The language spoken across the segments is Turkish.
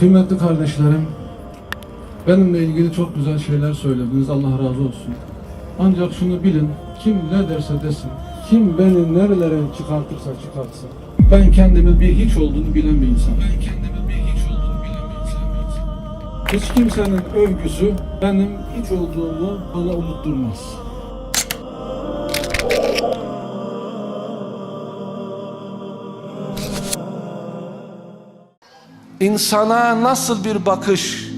Kıymetli kardeşlerim, benimle ilgili çok güzel şeyler söylediniz. Allah razı olsun. Ancak şunu bilin, kim ne derse desin, kim beni nerelere çıkartırsa çıkartsın, ben kendimin bir hiç olduğunu bilen bir insanım. Ben kendimin bir hiç olduğunu bilen bir insanım. Hiç kimsenin övgüsü benim hiç olduğumu bana unutturmaz. İnsana nasıl bir bakış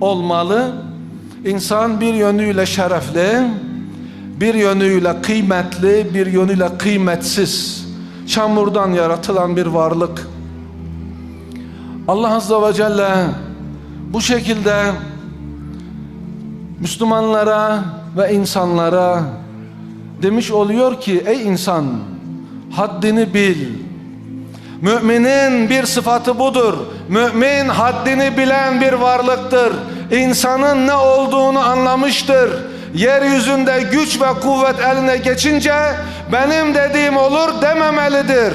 olmalı? İnsan bir yönüyle şerefli, bir yönüyle kıymetli, bir yönüyle kıymetsiz, çamurdan yaratılan bir varlık. Allah Azze ve Celle bu şekilde Müslümanlara ve insanlara demiş oluyor ki ey insan haddini bil. Müminin bir sıfatı budur. Mümin haddini bilen bir varlıktır. İnsanın ne olduğunu anlamıştır. Yeryüzünde güç ve kuvvet eline geçince benim dediğim olur dememelidir.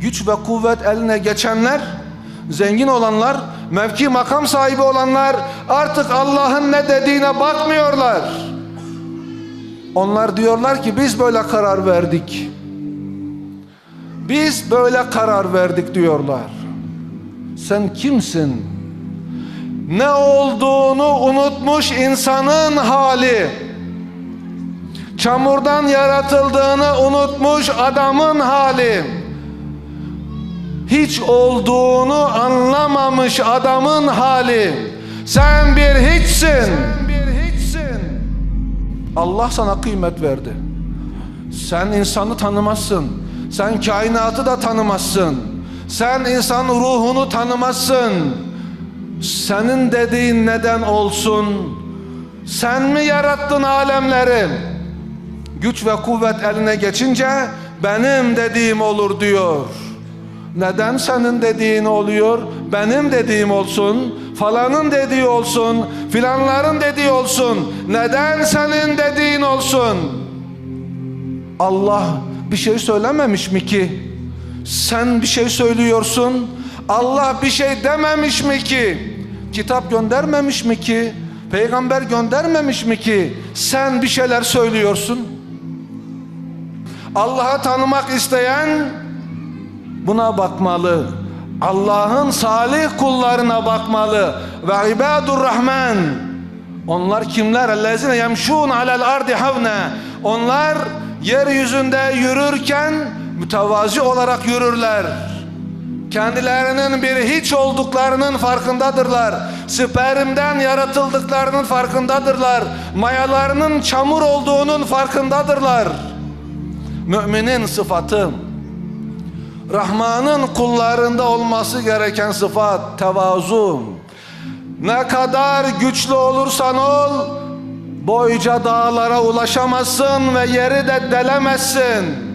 Güç ve kuvvet eline geçenler, zengin olanlar, mevki makam sahibi olanlar artık Allah'ın ne dediğine bakmıyorlar. Onlar diyorlar ki biz böyle karar verdik. Biz böyle karar verdik diyorlar. Sen kimsin? Ne olduğunu unutmuş insanın hali. Çamurdan yaratıldığını unutmuş adamın hali. Hiç olduğunu anlamamış adamın hali. Sen bir hiçsin. Sen bir hiçsin. Allah sana kıymet verdi. Sen insanı tanımazsın. Sen kainatı da tanımazsın. Sen insan ruhunu tanımazsın. Senin dediğin neden olsun? Sen mi yarattın alemleri? Güç ve kuvvet eline geçince benim dediğim olur diyor. Neden senin dediğin oluyor? Benim dediğim olsun, falanın dediği olsun, filanların dediği olsun. Neden senin dediğin olsun? Allah bir şey söylememiş mi ki? Sen bir şey söylüyorsun. Allah bir şey dememiş mi ki? Kitap göndermemiş mi ki? Peygamber göndermemiş mi ki? Sen bir şeyler söylüyorsun. Allah'ı tanımak isteyen buna bakmalı. Allah'ın salih kullarına bakmalı. Ve ibadur rahman. Onlar kimler? Ellezine yemşun alel ardi havne. Onlar yeryüzünde yürürken mütevazi olarak yürürler. Kendilerinin bir hiç olduklarının farkındadırlar. Spermden yaratıldıklarının farkındadırlar. Mayalarının çamur olduğunun farkındadırlar. Müminin sıfatı Rahman'ın kullarında olması gereken sıfat tevazu. Ne kadar güçlü olursan ol, boyca dağlara ulaşamazsın ve yeri de delemezsin.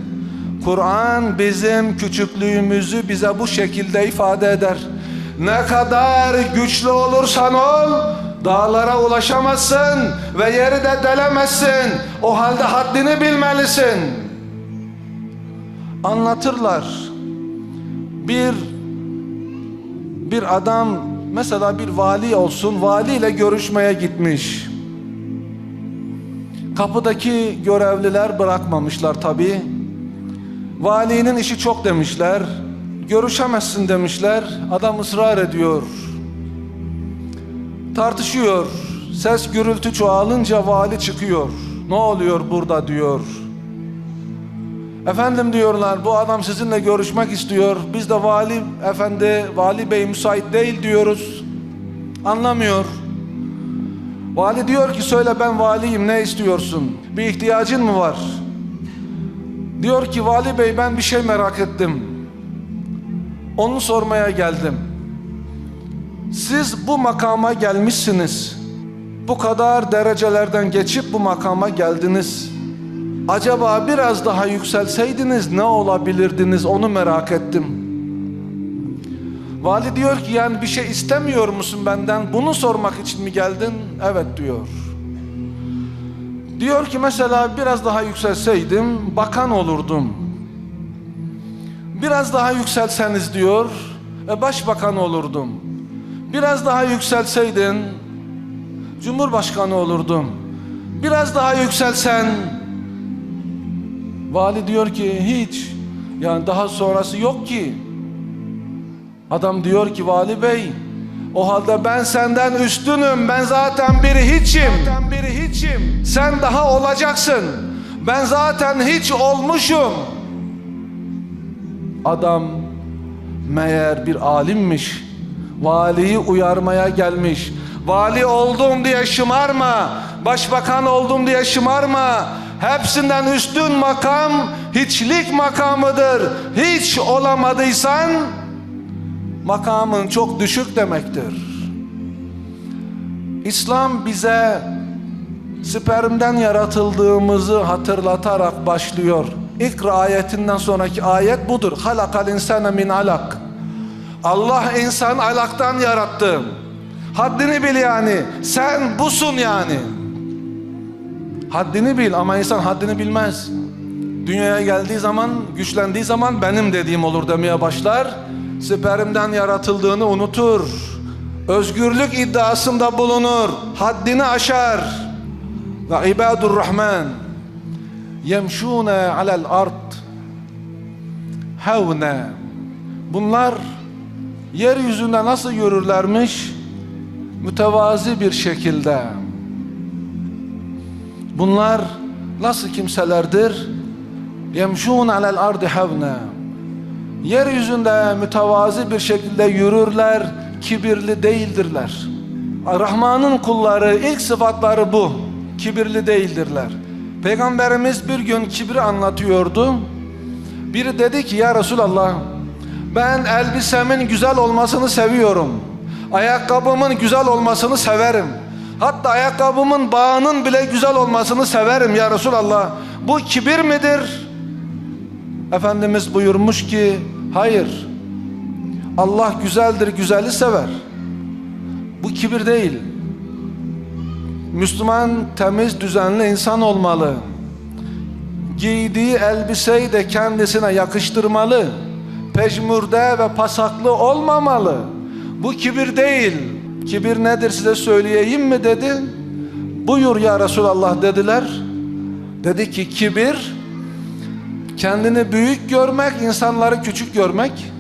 Kur'an bizim küçüklüğümüzü bize bu şekilde ifade eder. Ne kadar güçlü olursan ol, dağlara ulaşamazsın ve yeri de delemezsin. O halde haddini bilmelisin. Anlatırlar bir bir adam mesela bir vali olsun valiyle görüşmeye gitmiş. Kapıdaki görevliler bırakmamışlar tabi. Valinin işi çok demişler. Görüşemezsin demişler. Adam ısrar ediyor. Tartışıyor. Ses gürültü çoğalınca vali çıkıyor. Ne oluyor burada diyor. Efendim diyorlar bu adam sizinle görüşmek istiyor. Biz de vali efendi, vali bey müsait değil diyoruz. Anlamıyor. Vali diyor ki söyle ben valiyim ne istiyorsun? Bir ihtiyacın mı var? Diyor ki vali bey ben bir şey merak ettim. Onu sormaya geldim. Siz bu makama gelmişsiniz. Bu kadar derecelerden geçip bu makama geldiniz. Acaba biraz daha yükselseydiniz ne olabilirdiniz onu merak ettim. Vali diyor ki yani bir şey istemiyor musun benden? Bunu sormak için mi geldin? Evet diyor. Diyor ki mesela biraz daha yükselseydim bakan olurdum. Biraz daha yükselseniz diyor e, başbakan olurdum. Biraz daha yükselseydin Cumhurbaşkanı olurdum. Biraz daha yükselsen Vali diyor ki hiç yani daha sonrası yok ki. Adam diyor ki vali bey o halde ben senden üstünüm. Ben zaten bir hiçim. Zaten bir hiçim. Sen daha olacaksın. Ben zaten hiç olmuşum. Adam meğer bir alimmiş. Valiyi uyarmaya gelmiş. Vali oldum diye şımarma. Başbakan oldum diye şımarma. Hepsinden üstün makam hiçlik makamıdır. Hiç olamadıysan makamın çok düşük demektir. İslam bize spermden yaratıldığımızı hatırlatarak başlıyor. İkra ayetinden sonraki ayet budur. Halakal insane min alak. Allah insan alaktan yarattı. Haddini bil yani. Sen busun yani. Haddini bil ama insan haddini bilmez. Dünyaya geldiği zaman, güçlendiği zaman benim dediğim olur demeye başlar. Spermden yaratıldığını unutur. Özgürlük iddiasında bulunur. Haddini aşar. Ve ibadur rahman yemşûne alel ard hevne Bunlar yeryüzünde nasıl yürürlermiş? Mütevazi bir şekilde. Bunlar nasıl kimselerdir? Yemşûn alel ardı hevne. Yeryüzünde mütevazi bir şekilde yürürler, kibirli değildirler. Rahman'ın kulları ilk sıfatları bu. Kibirli değildirler. Peygamberimiz bir gün kibri anlatıyordu. Biri dedi ki ya Resulallah ben elbisemin güzel olmasını seviyorum. Ayakkabımın güzel olmasını severim. Hatta ayakkabımın bağının bile güzel olmasını severim ya Resulallah. Bu kibir midir? Efendimiz buyurmuş ki hayır. Allah güzeldir, güzeli sever. Bu kibir değil. Müslüman temiz, düzenli insan olmalı. Giydiği elbiseyi de kendisine yakıştırmalı. Pejmürde ve pasaklı olmamalı. Bu kibir değil. Kibir nedir size söyleyeyim mi dedi. Buyur ya Resulallah dediler. Dedi ki kibir kendini büyük görmek, insanları küçük görmek.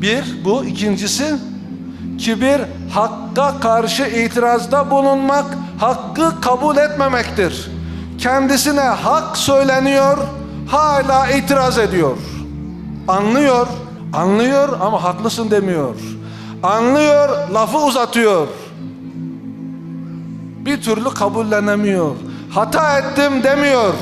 Bir, bu. ikincisi kibir hakka karşı itirazda bulunmak, hakkı kabul etmemektir. Kendisine hak söyleniyor, hala itiraz ediyor. Anlıyor, anlıyor ama haklısın demiyor. Anlıyor, lafı uzatıyor. Bir türlü kabullenemiyor. Hata ettim demiyor.